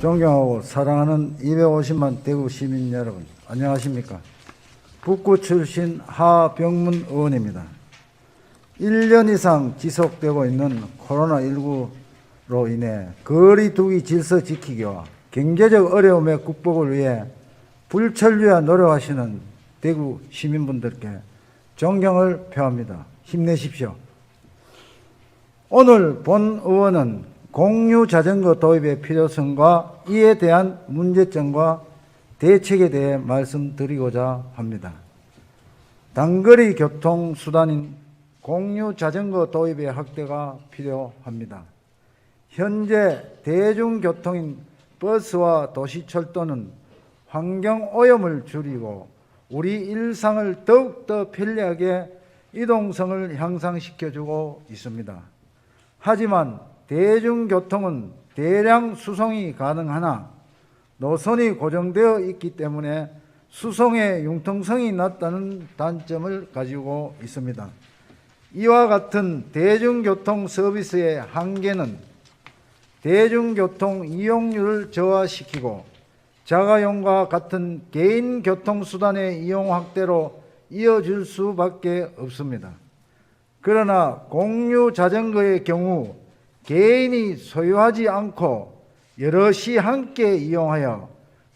존경하고 사랑하는 250만 대구 시민 여러분, 안녕하십니까? 북구 출신 하병문 의원입니다. 1년 이상 지속되고 있는 코로나19로 인해 거리 두기 질서 지키기와 경제적 어려움의 극복을 위해 불철주야 노력하시는 대구 시민분들께 존경을 표합니다. 힘내십시오. 오늘 본 의원은 공유 자전거 도입의 필요성과 이에 대한 문제점과 대책에 대해 말씀드리고자 합니다. 단거리 교통 수단인 공유 자전거 도입의 확대가 필요합니다. 현재 대중교통인 버스와 도시철도는 환경 오염을 줄이고 우리 일상을 더욱더 편리하게 이동성을 향상시켜주고 있습니다. 하지만 대중교통은 대량 수송이 가능하나 노선이 고정되어 있기 때문에 수송의 융통성이 낮다는 단점을 가지고 있습니다. 이와 같은 대중교통 서비스의 한계는 대중교통 이용률을 저하시키고 자가용과 같은 개인 교통수단의 이용 확대로 이어질 수밖에 없습니다. 그러나 공유 자전거의 경우 개인이 소유하지 않고 여럿이 함께 이용하여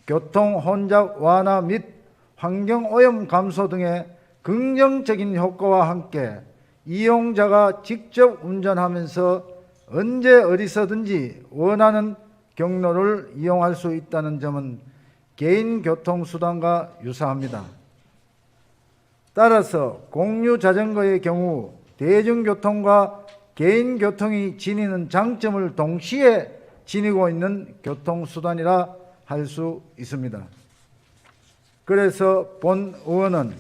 교통 혼잡 완화 및 환경 오염 감소 등의 긍정적인 효과와 함께 이용자가 직접 운전하면서 언제 어디서든지 원하는 경로를 이용할 수 있다는 점은 개인 교통수단과 유사합니다. 따라서 공유 자전거의 경우 대중교통과 개인 교통이 지니는 장점을 동시에 지니고 있는 교통수단이라 할 수 있습니다. 그래서 본 의원은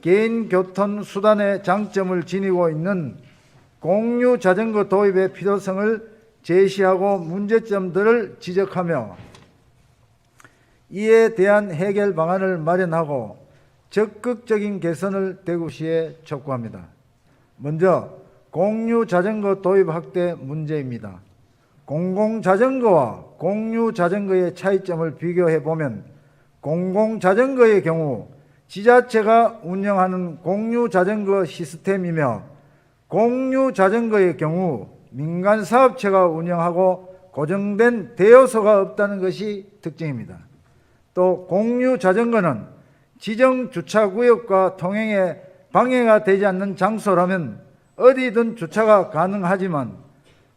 개인 교통수단의 장점을 지니고 있는 공유 자전거 도입의 필요성을 제시하고 문제점들을 지적하며 이에 대한 해결 방안을 마련하고 적극적인 개선을 대구시에 촉구합니다. 먼저 공유 자전거 도입 확대 문제입니다. 공공 자전거와 공유 자전거의 차이점을 비교해 보면 공공 자전거의 경우 지자체가 운영하는 공유 자전거 시스템이며 공유 자전거의 경우 민간 사업체가 운영하고 고정된 대여소가 없다는 것이 특징입니다. 또 공유 자전거는 지정 주차 구역과 통행에 방해가 되지 않는 장소라면 어디든 주차가 가능하지만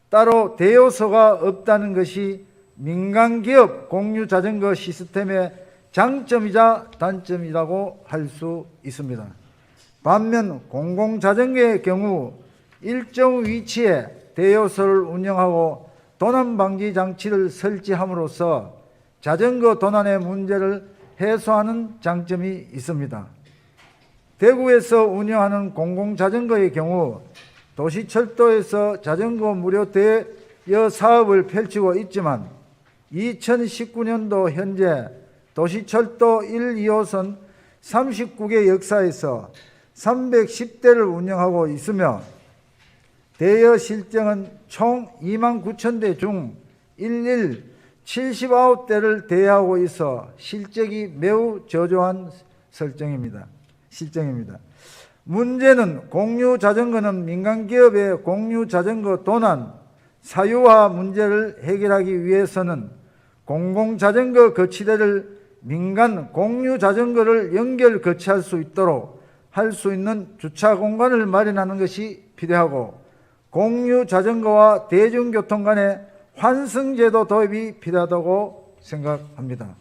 따로 대여소가 없다는 것이 민간 기업 공유 자전거 시스템의 장점이자 단점이라고 할 수 있습니다. 반면 공공 자전거의 경우 일정 위치에 대여소를 운영하고 도난 방지 장치를 설치함으로써 자전거 도난의 문제를 해소하는 장점이 있습니다. 대구에서 운영하는 공공자전거의 경우 도시철도에서 자전거 무료 대여 사업을 펼치고 있지만 2019년도 현재 도시철도 1, 2호선 39개 역사에서 310대를 운영하고 있으며 대여 실정은 총 2만 9천 대 중 11 79대를 대여하고 있어 실적이 매우 저조한 설정입니다. 실정입니다. 문제는 공유 자전거는 민간 기업의 공유 자전거 도난 사유화 문제를 해결하기 위해서는 공공 자전거 거치대를 민간 공유 자전거를 연결 거치할 수 있도록 할 수 있는 주차 공간을 마련하는 것이 필요하고 공유 자전거와 대중교통 간의 환승제도 도입이 필요하다고 생각합니다.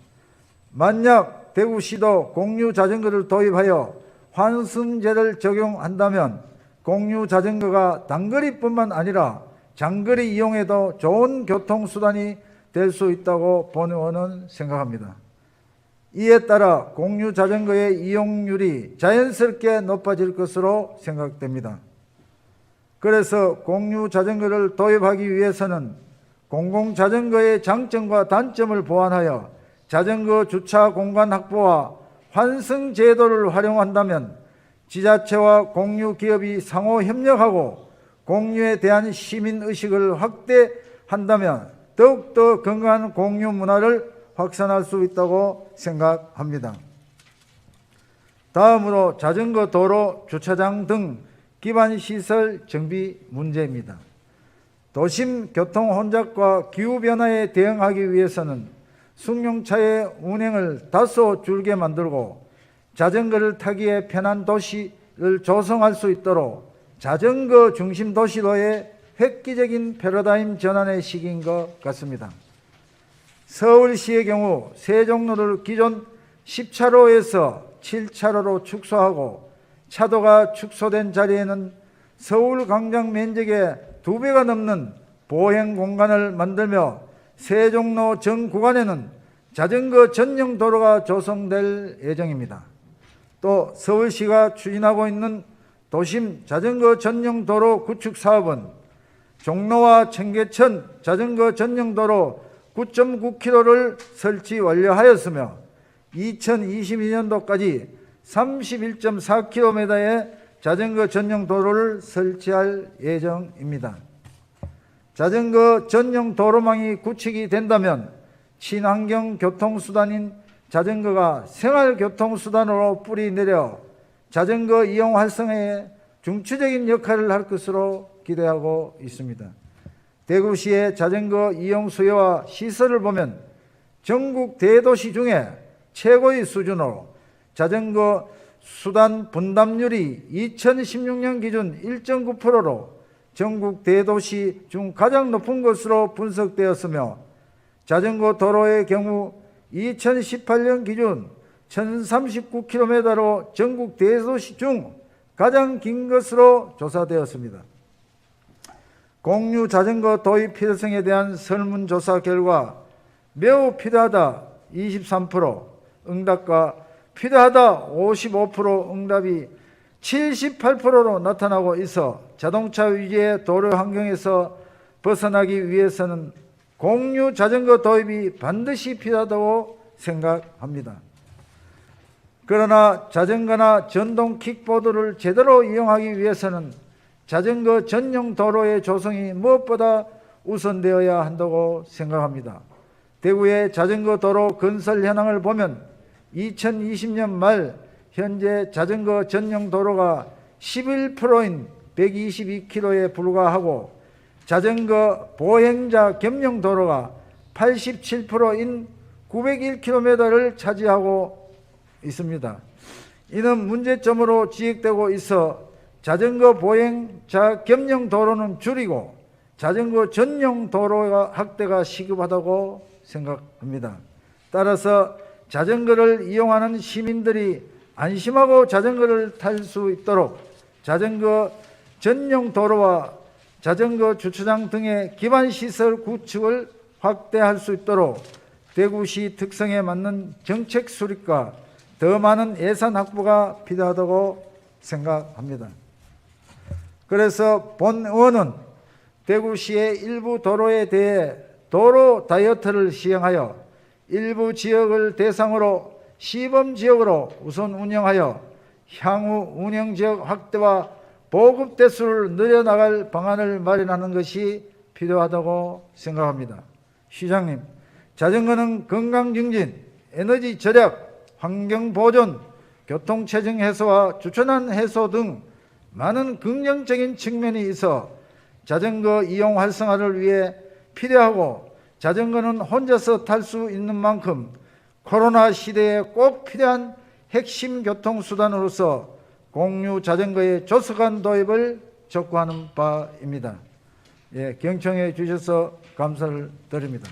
만약 대구시도 공유 자전거를 도입하여 환승제를 적용한다면 공유 자전거가 단거리뿐만 아니라 장거리 이용에도 좋은 교통수단이 될 수 있다고 본 의원은 생각합니다. 이에 따라 공유 자전거의 이용률이 자연스럽게 높아질 것으로 생각됩니다. 그래서 공유 자전거를 도입하기 위해서는 공공 자전거의 장점과 단점을 보완하여 자전거 주차 공간 확보와 환승 제도를 활용한다면 지자체와 공유 기업이 상호 협력하고 공유에 대한 시민 의식을 확대한다면 더욱더 건강한 공유 문화를 확산할 수 있다고 생각합니다. 다음으로 자전거 도로 주차장 등 기반 시설 정비 문제입니다. 도심 교통 혼잡과 기후 변화에 대응하기 위해서는 승용차의 운행을 다소 줄게 만들고 자전거를 타기에 편한 도시를 조성할 수 있도록 자전거 중심 도시로의 획기적인 패러다임 전환의 시기인 것 같습니다. 서울시의 경우 세종로를 기존 10차로에서 7차로로 축소하고 차도가 축소된 자리에는 서울 광장 면적의 두 배가 넘는 보행 공간을 만들며 세종로 전 구간에는 자전거 전용 도로가 조성될 예정입니다. 또 서울시가 추진하고 있는 도심 자전거 전용 도로 구축 사업은 종로와 청계천 자전거 전용 도로 9.9km를 설치 완료하였으며 2022년도까지 31.4km의 자전거 전용 도로를 설치할 예정입니다. 자전거 전용 도로망이 구축이 된다면 친환경 교통수단인 자전거가 생활교통수단으로 뿌리 내려 자전거 이용 활성화에 중추적인 역할을 할 것으로 기대하고 있습니다. 대구시의 자전거 이용 수요와 시설을 보면 전국 대도시 중에 최고의 수준으로 자전거 수단 분담률이 2016년 기준 1.9%로 전국 대도시 중 가장 높은 것으로 분석되었으며 자전거 도로의 경우 2018년 기준 1039km로 전국 대도시 중 가장 긴 것으로 조사되었습니다. 공유 자전거 도입 필요성에 대한 설문조사 결과 매우 필요하다 23% 응답과 필요하다 55% 응답이 78%로 나타나고 있어 자동차 위주의 도로 환경에서 벗어나기 위해서는 공유 자전거 도입이 반드시 필요하다고 생각합니다. 그러나 자전거나 전동 킥보드를 제대로 이용하기 위해서는 자전거 전용 도로의 조성이 무엇보다 우선되어야 한다고 생각합니다. 대구의 자전거 도로 건설 현황을 보면 2020년 말 현재 자전거 전용 도로가 11%인 122km에 불과하고 자전거 보행자 겸용 도로가 87%인 901km를 차지하고 있습니다. 이는 문제점으로 지적되고 있어 자전거 보행자 겸용 도로는 줄이고 자전거 전용 도로가 확대가 시급하다고 생각합니다. 따라서 자전거를 이용하는 시민들이 안심하고 자전거를 탈 수 있도록 자전거 전용 도로와 자전거 주차장 등의 기반 시설 구축을 확대할 수 있도록 대구시 특성에 맞는 정책 수립과 더 많은 예산 확보가 필요하다고 생각합니다. 그래서 본 의원은 대구시의 일부 도로에 대해 도로 다이어트를 시행하여 일부 지역을 대상으로 시범 지역으로 우선 운영하여 향후 운영 지역 확대와 보급 대수를 늘려나갈 방안을 마련하는 것이 필요하다고 생각합니다. 시장님, 자전거는 건강 증진, 에너지 절약, 환경 보존, 교통 체증 해소와 주천안 해소 등 많은 긍정적인 측면이 있어 자전거 이용 활성화를 위해 필요하고 자전거는 혼자서 탈 수 있는 만큼 코로나 시대에 꼭 필요한 핵심 교통수단으로서 공유 자전거의 조속한 도입을 촉구하는 바입니다. 예, 경청해 주셔서 감사를 드립니다.